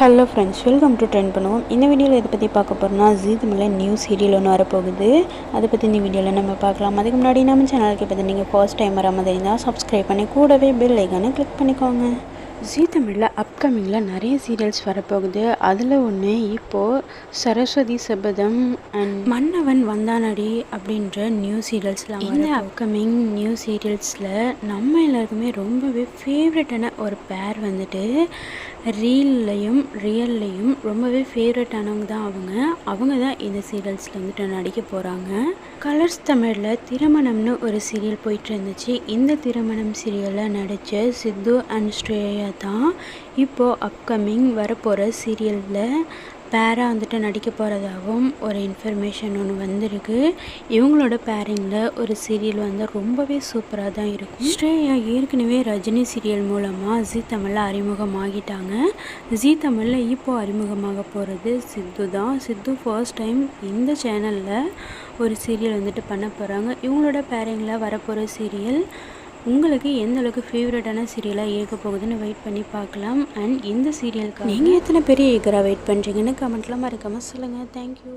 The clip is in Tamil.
Hello friends welcome to trend பண்ணுவோம் இந்த வீடியோவில் இதை பற்றி பார்க்க போகிறோம்னா ஜீ தமிழில் நியூ சீரியல் ஒன்று வரப்போகுது. அதை பற்றி இந்த வீடியோவில் நம்ம பார்க்கலாம். அதுக்கு முன்னாடி நம்ம சேனலுக்கு பற்றி நீங்கள் ஃபர்ஸ்ட் டைம் வர மாதிரி இருந்தால் சப்ஸ்கிரைப் பண்ணி கூடவே பெல் ஐக்கானு கிளிக் பண்ணிக்கோங்க. ஜீ தமிழில் அப்கமிங்கில் நிறைய சீரியல்ஸ் வரப்போகுது. அதில் ஒன்று இப்போது சரஸ்வதி சபதம் அண்ட் மன்னவன் வந்தானடி அப்படின்ற நியூ சீரியல்ஸ்லாம் இந்த அப்கமிங் நியூ சீரியல்ஸில் நம்ம எல்லாருக்குமே ரொம்பவே ஃபேவரட்டான ஒரு பேர் வந்துட்டு ரீல்லையும் ரியல்லையும் ரொம்பவே ஃபேவரட்டானவங்க தான் அவங்க. அவங்க தான் இந்த சீரியல்ஸில் வந்துட்டு நடிக்க போகிறாங்க கலர்ஸ் தமிழில் திருமணம்னு ஒரு சீரியல் போயிட்டு இருந்துச்சு. இந்த திருமணம் சீரியலில் நடித்த சித்து அண்ட் ஸ்ரேயா தான் இப்போது அப்கமிங் வரப்போகிற சீரியலில் பேராக வந்துட்டு நடிக்க போகிறதாகவும் ஒரு இன்ஃபர்மேஷன் ஒன்று வந்திருக்கு. இவங்களோட பேரிங்கில் ஒரு சீரியல் வந்து ரொம்பவே சூப்பராக தான் இருக்கும். ஸ்ரேயா ஏற்கனவே ரஜினி சீரியல் மூலமாக ஜி தமிழில் அறிமுகமாகிட்டாங்க. ஜி தமிழில் இப்போது அறிமுகமாக போகிறது சித்து தான். சித்து ஃபர்ஸ்ட் டைம் இந்த சேனலில் ஒரு சீரியல் வந்துட்டு பண்ண போகிறாங்க இவங்களோட பேரிங்கில் வரப்போகிற சீரியல் உங்களுக்கு எந்த அளவுக்கு ஃபேவரட்டான சீரியலாக இருக்க போகுதுன்னு வெயிட் பண்ணி பார்க்கலாம். அண்ட் இந்த சீரியலுக்கு நீங்கள் எத்தனை பெரிய ஈகராக வெயிட் பண்ணுறீங்கன்னு கமெண்ட்லாம் மறக்காமல் சொல்லுங்கள் தேங்க்யூ